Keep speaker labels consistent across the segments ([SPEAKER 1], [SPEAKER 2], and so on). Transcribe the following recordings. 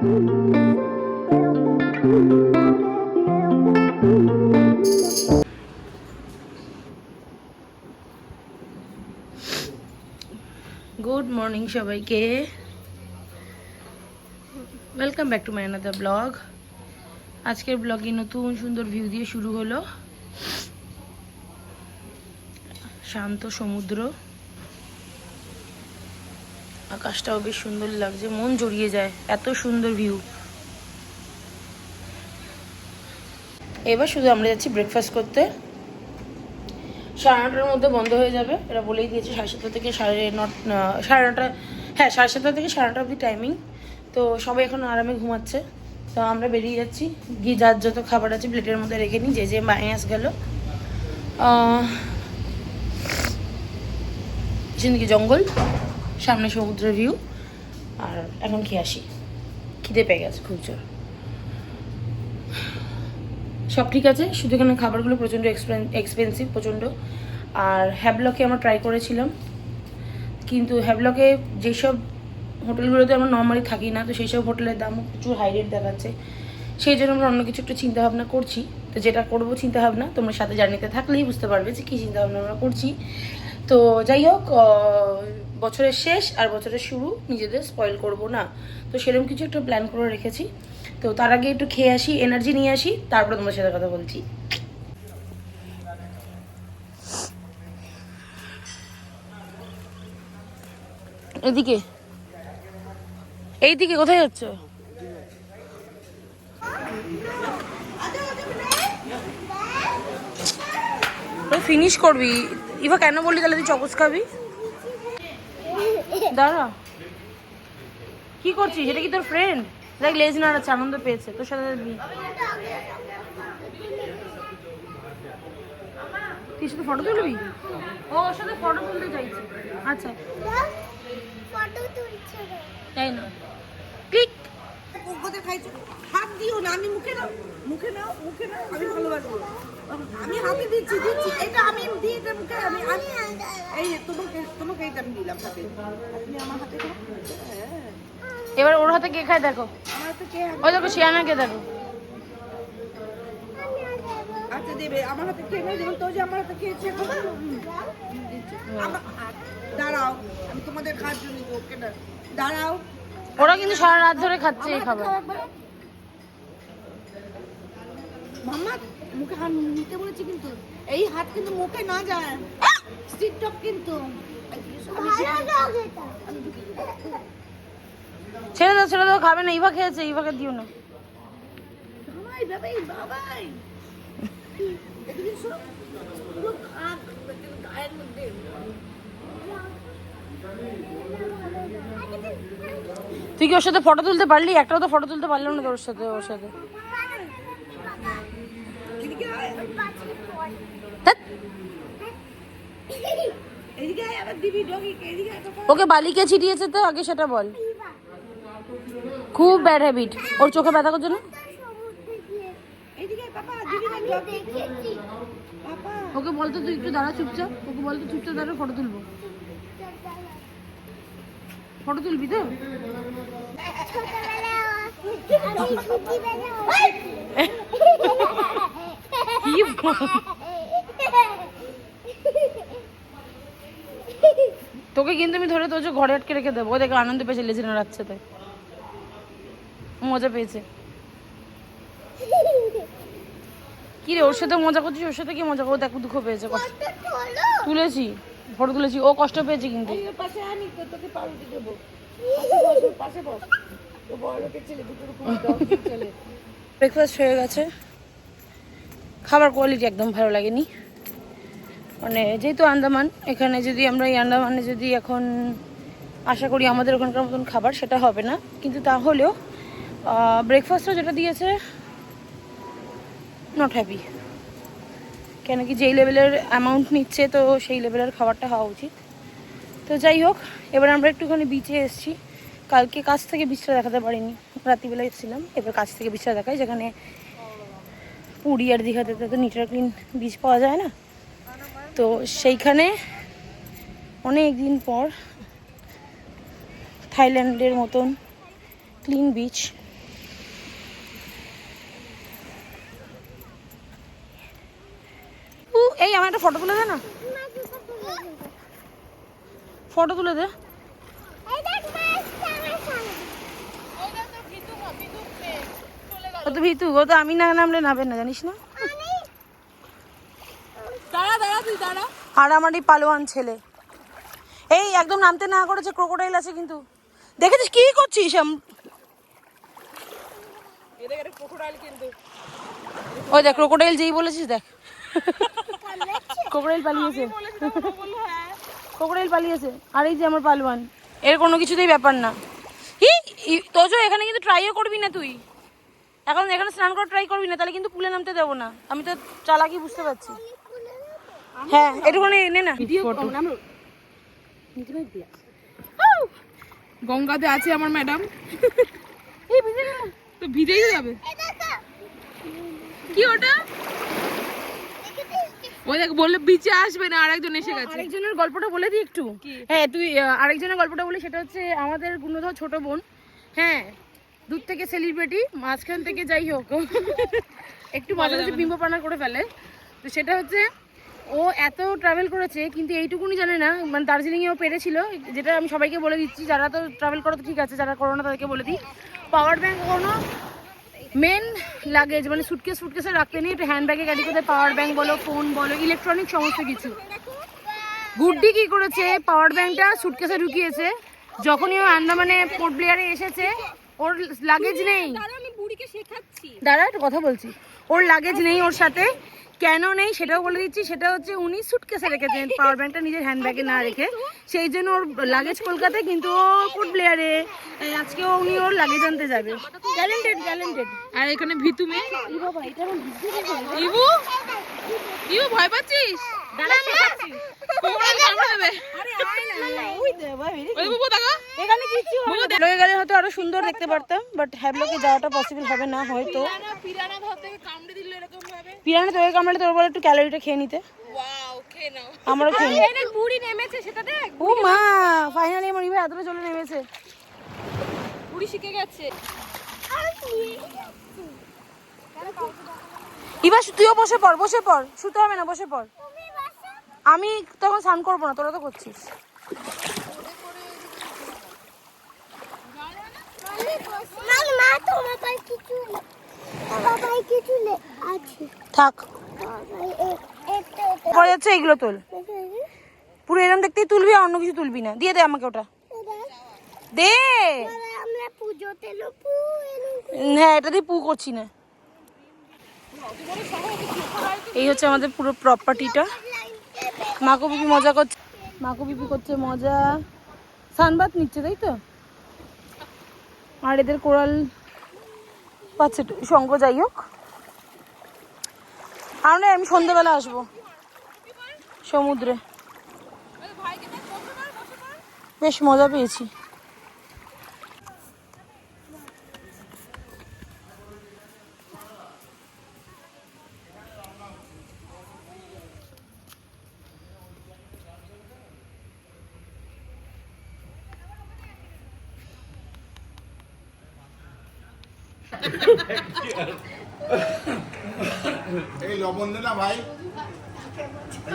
[SPEAKER 1] Good morning সবাইকে। Welcome back to my another blog আজকের ব্লগে নতুন সুন্দর ভিউ দিয়ে শুরু হলো। শান্ত সমুদ্র। আকাশটাও বেশ সুন্দর লাগছে, মন জড়িয়ে যায়, এত সুন্দর ভিউ এবার শুধু আমরা যাচ্ছি ব্রেকফাস্ট করতে। সাড়ে নটার মধ্যে বন্ধ হয়ে যাবে, এরা বলেই দিয়েছে সাড়ে সাতটা থেকে সাড়ে নট সাড়ে নটা হ্যাঁ সাড়ে সাতটা থেকে সাড়ে নটা অবধি টাইমিং তো সবাই এখন আরামে ঘুমাচ্ছে। তো আমরা বেরিয়ে যাচ্ছি, গিয়ে যার যত খাবার আছে প্লেটের মধ্যে রেখে নিই, যে যে মায়াস গেল। জিন্দগি জঙ্গল। সামনে সমুদ্রের ভিউ আর এখন খেয়ে আসি? খিদে পেয়ে গেছে খুব জোর। সব ঠিক আছে, শুধু এখানে খাবারগুলো প্রচণ্ড এক্সপেন্সিভ প্রচণ্ড। আর হ্যাবলকে আমরা ট্রাই করেছিলাম, কিন্তু হ্যাবলকে যেসব হোটেলগুলোতে আমরা নর্মালি থাকি না, তো সেই সব হোটেলের দাম প্রচুর হাই রেট দেখাচ্ছে। সেই জন্য আমরা অন্য কিছু একটু চিন্তা ভাবনা করছি, তো যেটা করব চিন্তা ভাবনা তোমরা সাথে জার্নিতে থাকলেই বুঝতে পারবে যে কী চিন্তা ভাবনা আমরা করছি। তো যাই হোক বছরের শেষ আর বছরের শুরু নিজেদের স্পয়েল করব না। তো সেরকম কিছু একটা প্ল্যান করে রেখেছি। তো তার আগে একটু খেয়ে আসি এনার্জি নিয়ে আসি, তারপরে তোমার সাথে কথা বলছি। এদিকে। এইদিকে কোথায় যাচ্ছ? ফিনিশ করবি। ইভা কেন বললি তাহলে তুই চকস খাবি? দাঁড়া। কি করছিস? এটা কি তোর ফ্রেন্ড দেখ, লেজ নাড়াচ্ছে, আনন্দ পেয়েছে, তোর সাথে তুই সাথে ফটো তুলবি? ও, ওর সাথে ফটো তুলতে চাইছে। আচ্ছা। তাই না? ক্লিক।
[SPEAKER 2] কোথায় হাত দিও না, আমি মুখে নাও মুখে নাও মুখে নাও, আমি ভালোবাসবো। আমি হাতে দিচ্ছি দিচ্ছি। এটা আমি আমি আমি এই তোমাকে তোমাকে আমি দিলাম হাতে। আপনি আমার হাতে হ্যাঁ
[SPEAKER 1] এবার ওর হাতে কে খায় দেখো।
[SPEAKER 2] কে
[SPEAKER 1] ওই দেখো শিয়ানাকে দেখো।
[SPEAKER 2] আচ্ছা দেবে আমার হাতে কে নেই যেমন তো যে আমার হাতে খেয়েছে। আমার- দাঁড়াও আমি তোমাদের ওকে না দাঁড়াও।
[SPEAKER 1] ওরা কিন্তু সারা রাত ধরে খাচ্ছে এই খাবার।
[SPEAKER 2] মাম্মা মুখে হাত নিতে বলেছি কিন্তু এই হাত কিন্তু মুখে না যায়। কিন্তু।
[SPEAKER 1] ছেড়ে দাও ছেড়ে দাও খাবে না ইভা খেয়েছে ইভাকে দিও না। তুই কি ওর সাথে ফটো তুলতে পারলি? একটাও তো ফটো তুলতে পারলাম না তোর সাথে ওর সাথে। ওকে বালিকে ছিটিয়েছে তো আগে সেটা বল। খুব ব্যাড হ্যাবিট ওর চোখে ব্যথা করছে না? ওকে বলতো তুই একটু দাঁড়া চুপচাপ। ওকে বলতো চুপচাপ দাঁড়া ফটো তুলবো। ফটো তুলবি তো? কি বল? তোকে কিন্তু আমি ধরে তোর ঘরে আটকে রেখে দেবো। ও দেখে আনন্দ পেয়েছে লেজে নাড়াচ্ছে তাই। মজা পেয়েছে। কি রে ওর সাথে মজা করছিস? ওর সাথে কি মজা কর দেখো দুঃখ পেয়েছে কষ্ট। তুলেছি ফটো তুলেছি। ও কষ্ট পেয়েছে কিন্তু। ব্রেকফাস্ট হয়ে গেছে। খাবার কোয়ালিটি একদম ভালো লাগেনি। মানে যেহেতু আন্দামান, এখানে যদি আমরা এই আন্দামানে যদি এখন আশা করি আমাদের ওখানকার মতন খাবার, সেটা হবে না। কিন্তু তাহলেও ব্রেকফাস্টও যেটা দিয়েছে নট হ্যাপি কেন কি যেই লেভেলের অ্যামাউন্ট নিচ্ছে, তো সেই লেভেলের খাবারটা হওয়া উচিত। তো যাই হোক, এবার আমরা একটুখানি বিচে এসেছি। কালকে কাছ থেকে বিচটা দেখাতে পারিনি। রাত্রিবেলা এসেছিলাম। এবার কাছ থেকে বিচটা দেখাই। যেখানে পুরী আর দীঘাতে তো নিটার ক্লিন বিচ পাওয়া যায় না। তো সেইখানে অনেক দিন পর থাইল্যান্ডের মতন ক্লিন বিচ। এই আমার একটা ফটো তুলে দে না। ফটো তুলে দে। ও তো ভিতু? ও তো আমি না নামলে নাবে না, জানিস না? আর আমার এই পালোয়ান ছেলে। এই একদম নামতে না করেছে ক্রোকোডাইল আছে কিন্তু। দেখেছিস কি করছিস? আম-
[SPEAKER 2] এদের একটা ক্রোকোডাইল কিন্তু।
[SPEAKER 1] ওই দেখ ক্রোকোডাইল যেই বলেছিস দেখ। ক্রোকোডাইল পালিয়েছে। ক্রোকোডাইল পালিয়েছে। আর এই যে আমার পালোয়ান এর কোনো কিছুতেই ব্যাপার না। তোজো এখানে কিন্তু ট্রাইও করবি না তুই। এখন এখানে স্নান করে ট্রাই করবি না তাহলে কিন্তু পুলে নামতে দেবো না। আমি তো চালাকি বুঝতে পারছি। হ্যাঁ একটুখানি নে না।
[SPEAKER 2] গঙ্গাতে আছে আমার ম্যাডাম। তো ভিজেই যাবে। কি ওটা?
[SPEAKER 3] দেখেছিস?
[SPEAKER 2] ওই দেখ বললে বিচে আসবে না আরেকজন এসে গেছে।
[SPEAKER 1] আরেকজনের গল্পটা বলে দিই একটু। হ্যাঁ তুই আরেকজনের গল্পটা বলি সেটা হচ্ছে আমাদের গুণধর ছোট বোন। হ্যাঁ দূর থেকে সেলিব্রিটি মাঝখান থেকে যাই হোক। একটু মাঝে মাঝে বিম্বপানা করে ফেলে। তো সেটা হচ্ছে ও এত ট্রাভেল করেছে কিন্তু এইটুকুনি জানে না। মানে দার্জিলিংয়ে ও পেরেছিল যেটা আমি সবাইকে বলে দিচ্ছি যারা তো ট্রাভেল করো তো ঠিক আছে যারা করো না তাদেরকে বলে দিই। পাওয়ার ব্যাঙ্ক কোনো মেন লাগেজ মানে সুটকেস ফুটকেসে রাখতে নেই একটু হ্যান্ড ব্যাগে ক্যারি করতে পাওয়ার ব্যাঙ্ক বলো ফোন বলো ইলেকট্রনিক সমস্ত কিছু। গুড্ডি কি করেছে? পাওয়ার ব্যাংকটা সুটকেসে ঢুকিয়েছে। যখনই ও আন্দামানে পোর্ট ব্লেয়ারে এসেছে ওর লাগেজ নেই। দাঁড়া একটা কথা বলছি। ওর লাগেজ নেই ওর সাথে। কেন নেই সেটাও বলে দিচ্ছি সেটা হচ্ছে উনি সুটকেসে রেখেছেন পাওয়ার ব্যাংকটা নিজের হ্যান্ড ব্যাগে না রেখে। সেই জন্য ওর লাগেজ কলকাতায় কিন্তু ও পোর্ট প্লেয়ারে আজকে উনি ওর লাগেজ আনতে যাবে। ট্যালেন্টেড ট্যালেন্টেড
[SPEAKER 2] আর এখানে ভিতু মেয়ে। ইবু ইবু ভয় পাচ্ছিস?
[SPEAKER 1] দাঁড়া শেখাচ্ছি।
[SPEAKER 2] কোমরে সামনে দেবে
[SPEAKER 1] আরে আয় না, ওই দে, বাবা, very
[SPEAKER 2] ওই বুবু দেখা।
[SPEAKER 1] এখানে কিছু গেলে হয়তো আরও সুন্দর দেখতে পারতাম বাট হ্যাবলকে যাওয়াটা পসিবল হবে না হয়তো।
[SPEAKER 2] পিরানা ধর থেকে কামড়ে দিল এরকম ভাবে।
[SPEAKER 1] পিরানে তোকে কামড়ে তোর বলে একটু ক্যালোরিটা খেয়ে নিতে।
[SPEAKER 2] ওয়াও খেয়ে নাও।
[SPEAKER 1] আমারও খেয়ে নিই।
[SPEAKER 2] এই বুড়ি নেমেছে সেটা দেখ
[SPEAKER 1] ও মা ফাইনালি আমার ইভা এতটা চলে নেমেছে।
[SPEAKER 2] শিখে গেছে।
[SPEAKER 1] তুইও বসে পড় বসে পড়। শুতে হবে না বসে পড়। আমি তখন স্নান করব না তোরা তো করছিস। থাক। যাচ্ছে এইগুলো তোল। পুরো এরকম দেখতেই তুলবি আর অন্য কিছু তুলবি না। দিয়ে দে আমাকে ওটা। দে। হ্যাঁ এটা দিয়ে পু করছি না। এই হচ্ছে আমাদের পুরো প্রপার্টিটা মাকো বিপি মজা করছে? মাকু বিপি করছে? মজা। সানবাত নিচ্ছে, তাই তো? আর এদের কোরাল পাচ্ছে সঙ্গ যাই হোক। আর না আমি সন্ধ্যেবেলা আসব। সমুদ্রে। বেশ মজা পেয়েছি।
[SPEAKER 4] এই লবণ দে না ভাই।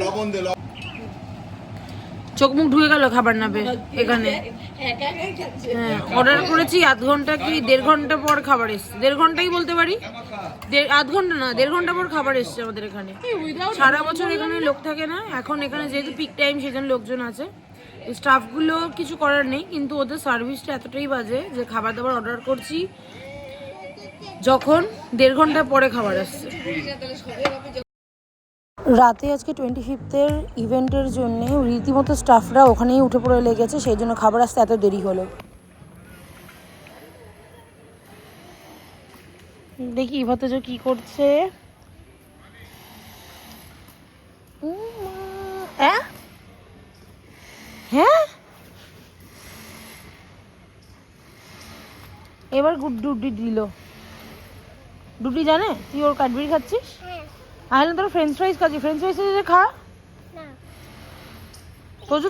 [SPEAKER 4] লবণ দে
[SPEAKER 1] চোখ মুখ ঢুকে গেল খাবার না এখানে। হ্যাঁ অর্ডার করেছি আধ ঘণ্টা কি দেড় ঘণ্টা পর খাবার এসছে। দেড় ঘন্টাই বলতে পারি? দেড় আধ ঘণ্টা না দেড় ঘণ্টা পর খাবার এসছে আমাদের এখানে। সারা বছর এখানে লোক থাকে না। এখন এখানে যেহেতু পিক টাইম সেজন্য লোকজন আছে। স্টাফগুলো কিছু করার নেই কিন্তু ওদের সার্ভিসটা এতটাই বাজে যে খাবার দাবার অর্ডার করছি। যখন দেড় ঘণ্টা পরে খাবার আসছে। রাতে আজকে টোয়েন্টি ফিফথের ইভেন্টের জন্য রীতিমতো স্টাফরা ওখানেই উঠে পড়ে লেগেছে সেই জন্য খাবার আসতে এত দেরি হলো। দেখি ইভাতেজ কি করছে। হ্যাঁ হ্যাঁ? এবার গুড ডুডি দিল। ডুডি জানে? তুই ওর কাঠবিড়ি খাচ্ছিস?
[SPEAKER 3] হ্যাঁ।
[SPEAKER 1] আইলে তোর ফ্রেঞ্চ ফ্রাইজ খাচ্ছি। ফ্রেঞ্চ ফ্রাইজ যে খা।
[SPEAKER 3] না।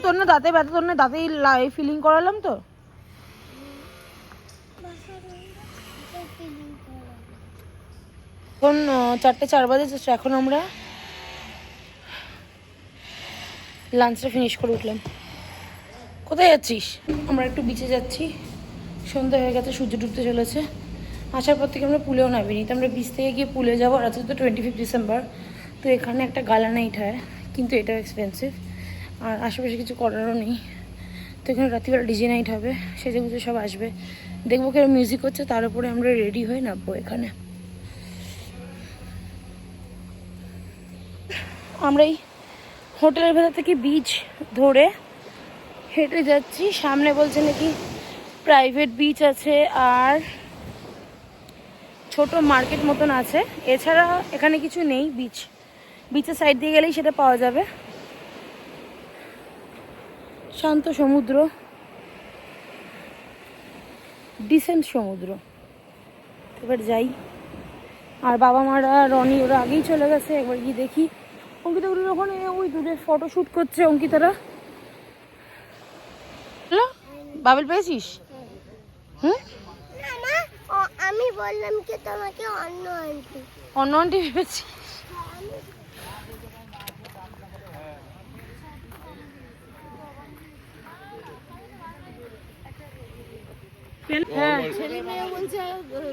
[SPEAKER 1] তোর না দাঁতে ব্যথা তোর না দাঁতেই লাই ফিলিং করালাম তো। এখন চারটে চার বাজে এখন আমরা লাঞ্চটা ফিনিশ করে উঠলাম। কোথায় যাচ্ছিস? আমরা একটু বিচে যাচ্ছি। সন্ধ্যা হয়ে গেছে সূর্য ডুবতে চলেছে। আসার পর থেকে আমরা পুলেও নামিনি। তো আমরা বিচ থেকে গিয়ে পুলে যাব। আর আজকে তো টোয়েন্টি ফিফ ডিসেম্বর তো এখানে একটা গালা নাইট হয়, কিন্তু এটাও এক্সপেন্সিভ আর আশেপাশে কিছু করারও নেই। তো এখানে রাত্রিবেলা ডিজে নাইট হবে। সেজে গুজে সব আসবে। দেখব কীরকম মিউজিক হচ্ছে, তার উপরে আমরা রেডি হয়ে নামবো এখানে। আমরা এই হোটেলের ভেতর থেকে বিচ ধরে হেঁটে যাচ্ছি। সামনে বলছে নাকি প্রাইভেট বিচ আছে, আর ছোট মার্কেট মতন আছে। এছাড়া এখানে কিছু নেই বিচ বিচের সাইড দিয়ে গেলেই সেটা পাওয়া যাবে। শান্ত সমুদ্র। ডিসেন্ট সমুদ্র। এবার যাই। আর বাবা মারা, রনি ওরা আগেই চলে গেছে। একবার গিয়ে দেখি। অঙ্কিতা ওগুলোর ওখানে ওই দূরে ফটো শ্যুট করছে অঙ্কিতারা। হ্যালো? বাবেল পেয়েছিস? হুম?
[SPEAKER 3] আমি বললাম কি তোমাকে অন্য আনতে।
[SPEAKER 1] অন্য আন্টি ভেবেছি হ্যাঁ।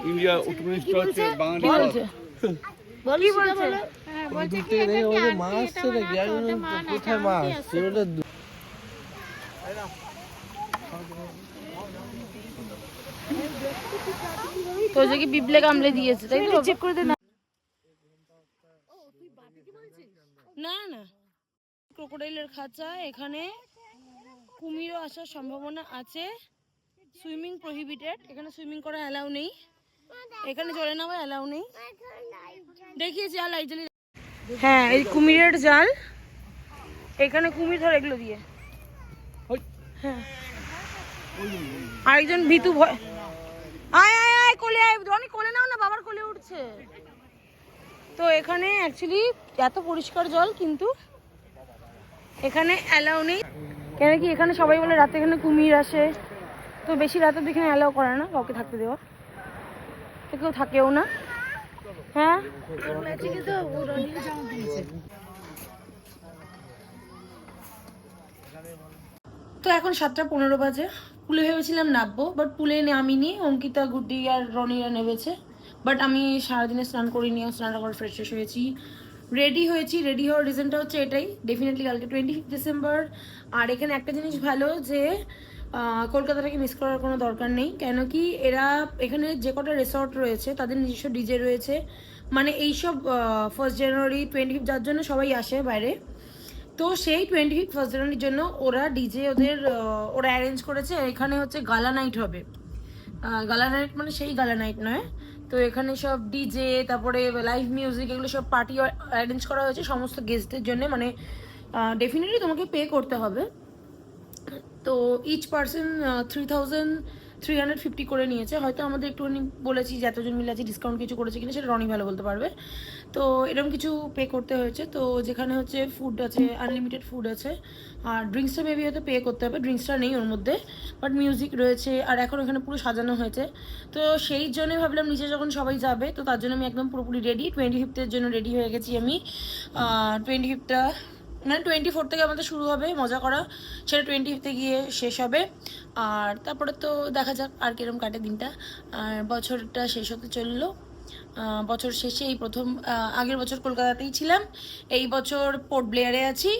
[SPEAKER 5] ইন্ডিয়া টুরিস্ট হচ্ছে বাঙালি
[SPEAKER 1] বলছে? কি বলছে? তো যে কি বিবলে কামলে দিয়েছে তাই তো? চেক করে দে না। না না। ক্রোকোডাইলের খাঁচা এখানে কুমিরও আসার সম্ভাবনা আছে। সুইমিং প্রহিবিটেড এখানে সুইমিং করা অ্যালাউ নেই। এখানে জলে নামা অ্যালাউ নেই। দেখিয়েছি আর লাইট জ্বালিয়ে হ্যাঁ এই কুমিরের জাল। এখানে কুমির ধরে এগুলো দিয়ে। হ্যাঁ। আরেকজন ভিতু ভয় আয় আয় আয়, কোলে আয়। রনি, কোলে নাও না, বাবার কোলে উঠছে। তো এখানে অ্যাকচুয়ালি এত পরিষ্কার জল, কিন্তু এখানে অ্যালাউ নেই। কেন কি এখানে সবাই বলে রাতে এখানে কুমির আসে। তো বেশি রাতে তো এখানে অ্যালাউ করে না, কাউকে থাকতে দেওয়া। তো কেউ থাকেও না। হ্যাঁ? তো এখন সাতটা পনেরো বাজে। পুলে ভেবেছিলাম নামবো বাট পুলে নামিনি, অঙ্কিতা, গুড্ডি আর রনিরা নেমেছে। বাট আমি সারাদিনে স্নান করিনি স্নান করে ফ্রেশ ফ্রেশ হয়েছি। রেডি হয়েছি রেডি হওয়ার রিজনটা হচ্ছে এটাই। ডেফিনেটলি কালকে টোয়েন্টি ফিফ ডিসেম্বর আর এখানে একটা জিনিস ভালো যে কলকাতাটাকে মিস করার কোনো দরকার নেই। কেন কি এরা এখানে যে কটা রিসর্ট রয়েছে, তাদের নিজস্ব ডিজে রয়েছে। মানে এইসব ফার্স্ট জানুয়ারি টোয়েন্টি ফিফ যার জন্য সবাই আসে বাইরে। তো সেই টোয়েন্টি ফিফ ফার্স্ট জন্য ওরা ডিজে ওদের ওরা অ্যারেঞ্জ করেছে এখানে হচ্ছে গালা নাইট হবে। গালা নাইট মানে সেই গালা নাইট নয়। তো এখানে সব ডিজে তারপরে লাইভ মিউজিক এগুলো সব পার্টি অ্যারেঞ্জ করা হয়েছে সমস্ত গেস্টদের জন্য। মানে ডেফিনেটলি তোমাকে পে করতে হবে। তো each person three thousand three hundred fifty করে নিয়েছে। হয়তো আমাদের একটুখানি বলেছি যে এতজন মিলে আছে ডিসকাউন্ট কিছু করেছে কিনা, সেটা রনি ভালো বলতে পারবে। তো এরকম কিছু পে করতে হয়েছে। তো যেখানে হচ্ছে ফুড আছে আনলিমিটেড ফুড আছে, আর ড্রিঙ্কসটা মেবি হয়তো পে করতে হবে ড্রিঙ্কসটা নেই ওর মধ্যে বাট মিউজিক রয়েছে, আর এখন এখানে পুরো সাজানো হয়েছে। তো সেই জন্য ভাবলাম নিচে যখন সবাই যাবে, তো তার জন্য আমি একদম পুরোপুরি রেডি টোয়েন্টি ফিফথের জন্য রেডি হয়ে গেছি আমি। টোয়েন্টি ফিফথটা মানে টোয়েন্টি ফোর থেকে আমাদের শুরু হবে, মজা করা। সেটা টোয়েন্টি গিয়ে শেষ হবে। আর তারপরে তো দেখা যাক আর কিরম কাটে দিনটা। আর বছরটা শেষ হতে চলল। বছর শেষে এই প্রথম আগের বছর কলকাতাতেই ছিলাম। এই বছর পোর্ট ব্লেয়ারে আছি।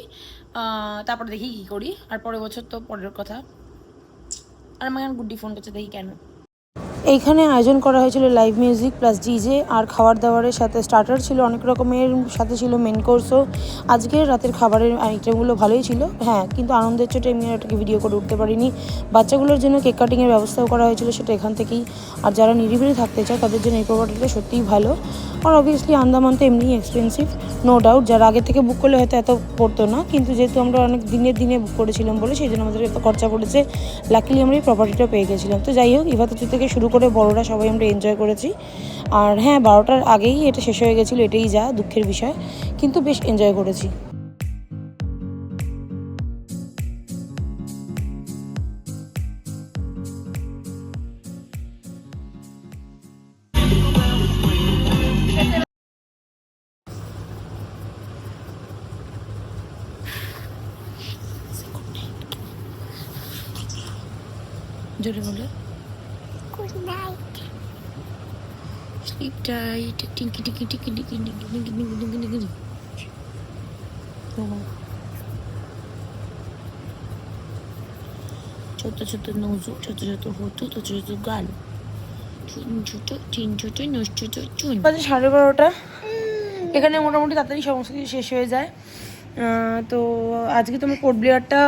[SPEAKER 1] তারপরে দেখি কী করি। আর পরের বছর তো পরের কথা। আর আমার গুড্ডি ফোন করছে, দেখি কেন। এইখানে আয়োজন করা হয়েছিল লাইভ মিউজিক প্লাস ডিজে আর খাবার দাবারের সাথে স্টার্টার ছিল অনেক রকমের, সাথে ছিল মেন কোর্সও আজকের রাতের খাবারের আইটেমগুলো ভালোই ছিল। হ্যাঁ কিন্তু আনন্দের চোটে আর এটাকে ভিডিও করে উঠতে পারিনি। বাচ্চাগুলোর জন্য কেক কাটিংয়ের ব্যবস্থাও করা হয়েছিল সেটা এখান থেকেই। আর যারা নিরিবিলি থাকতে চায় তাদের জন্য এই প্রপার্টিটা সত্যিই ভালো। আর অবভিয়াসলি আন্দামান তো এমনিই এক্সপেন্সিভ নো ডাউট যারা আগে থেকে বুক করলে হয়তো এত পড়তো না, কিন্তু যেহেতু আমরা অনেক দিনের দিনে বুক করেছিলাম বলে, সেই জন্য আমাদের এত খরচা পড়েছে। লাকিলি আমরা এই প্রপার্টিটা পেয়ে গেছিলাম। তো যাই হোক ইভাতুচু থেকে শুরু করে বড়রা সবাই আমরা এনজয় করেছি। আর হ্যাঁ বারোটার আগেই এটা শেষ হয়ে গেছিল, এটাই যা দুঃখের বিষয়, কিন্তু বেশ এনজয় করেছি। জোরে বলে। স্লিপ টাইট টিঙ্কি টিঙ্কি টিঙ্কি টিঙ্কি টিঙ্কি টিঙ্কি টিঙ্কি টিঙ্কি টিঙ্কি ছোট ছোট নজু ছোট ছোট হতু ছোট ছোট গাল তিন ছোট তিন ছোট নস ছোট চুন বাজে সাড়ে বারোটা এখানে মোটামুটি তাড়াতাড়ি সমস্ত কিছু শেষ হয়ে যায় তো আজকে তোমার কোর্ট ব্লেয়ারটা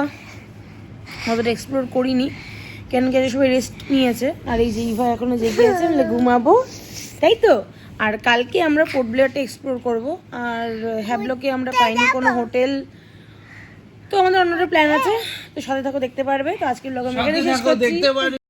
[SPEAKER 1] অতটা এক্সপ্লোর করিনি কেন কেন সবাই রেস্ট নিয়েছে? আর এই যে ইভা এখনও জেগে আছে বলে ঘুমাবো। তাই তো? আর কালকে আমরা পোর্ট ব্লেয়ারটা এক্সপ্লোর করব। আর হ্যাবলোকে আমরা পাইনি কোনো হোটেল তো আমাদের অন্যটা প্ল্যান আছে। তো সাথে থাকো দেখতে পারবে। তো আজকের ব্লগ আমরা এখানে শেষ করছি।